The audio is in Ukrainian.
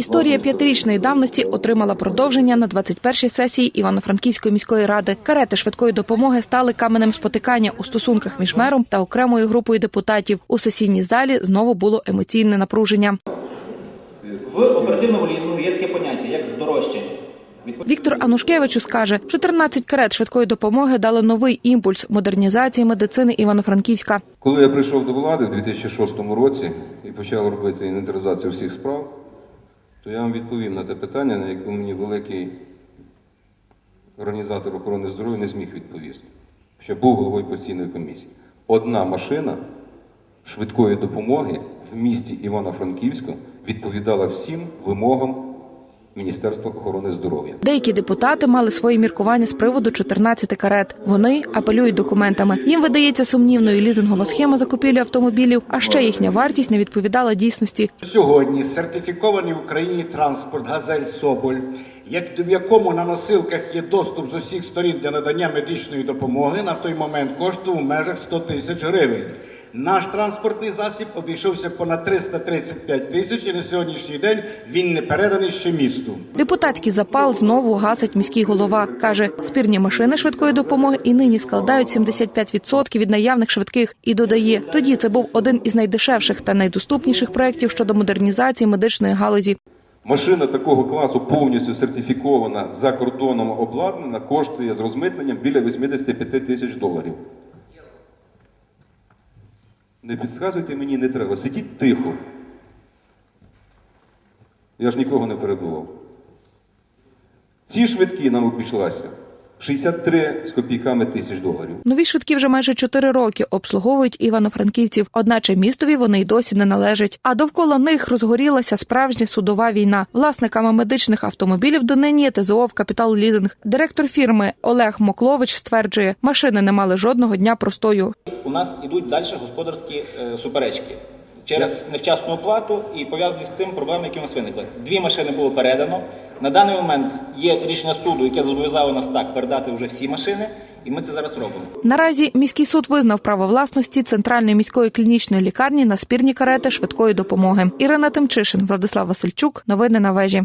Історія п'ятирічної давності отримала продовження на 21-й сесії Івано-Франківської міської ради. Карети швидкої допомоги стали каменем спотикання у стосунках між мером та окремою групою депутатів. У сесійній залі знову було емоційне напруження. В оперативному лізингу є таке поняття, як здорожчання. Віктор Анушкевичус каже, 14 карет швидкої допомоги дали новий імпульс модернізації медицини Івано-Франківська. Коли я прийшов до влади в 2006 році і почав робити інвентаризацію всіх справ, то я вам відповім на те питання, на яке мені великий організатор охорони здоров'я не зміг відповісти. Що був головою постійної комісії. Одна машина швидкої допомоги в місті Івано-Франківську відповідала всім вимогам Міністерства охорони здоров'я. Деякі депутати мали свої міркування з приводу 14 карет. Вони апелюють документами. Їм видається сумнівною лізингова схема закупівлі автомобілів, а ще їхня вартість не відповідала дійсності. Сьогодні сертифікований в Україні транспорт Газель Соболь, як в якому на носилках є доступ з усіх сторін для надання медичної допомоги, на той момент коштував в межах 100 тисяч гривень. Наш транспортний засіб обійшовся понад 335 тисяч, і на сьогоднішній день він не переданий ще місту. Депутатський запал знову гасить міський голова. каже, спірні машини швидкої допомоги і нині складають 75% від наявних швидких. І додає, тоді це був один із найдешевших та найдоступніших проєктів щодо модернізації медичної галузі. Машина такого класу повністю сертифікована за кордоном обладнана, коштує з розмитненням біля 85 тисяч доларів. Не підказуйте мені, не треба. Сидіть тихо. Я ж нікого не перебував. Ці швидкі нам обійшлася 63 з копійками тисяч доларів. Нові швидкі вже майже чотири роки обслуговують івано-франківців, одначе містові вони й досі не належать. А довкола них розгорілася справжня судова війна. Власниками медичних автомобілів донині є ТЗО в Капітал Лізинг. Директор фірми Олег Моклович стверджує, машини не мали жодного дня простою. У нас ідуть далі господарські е, суперечки через невчасну оплату і пов'язані з цим проблеми, які у нас виникли. Дві машини було передано. На даний момент є рішення суду, яке зобов'язало нас так передати вже всі машини, і ми це зараз робимо. Наразі міський суд визнав право власності центральної міської клінічної лікарні на спірні карети швидкої допомоги. Ірина Тимчишин, Владислав Васильчук. Новини на вежі.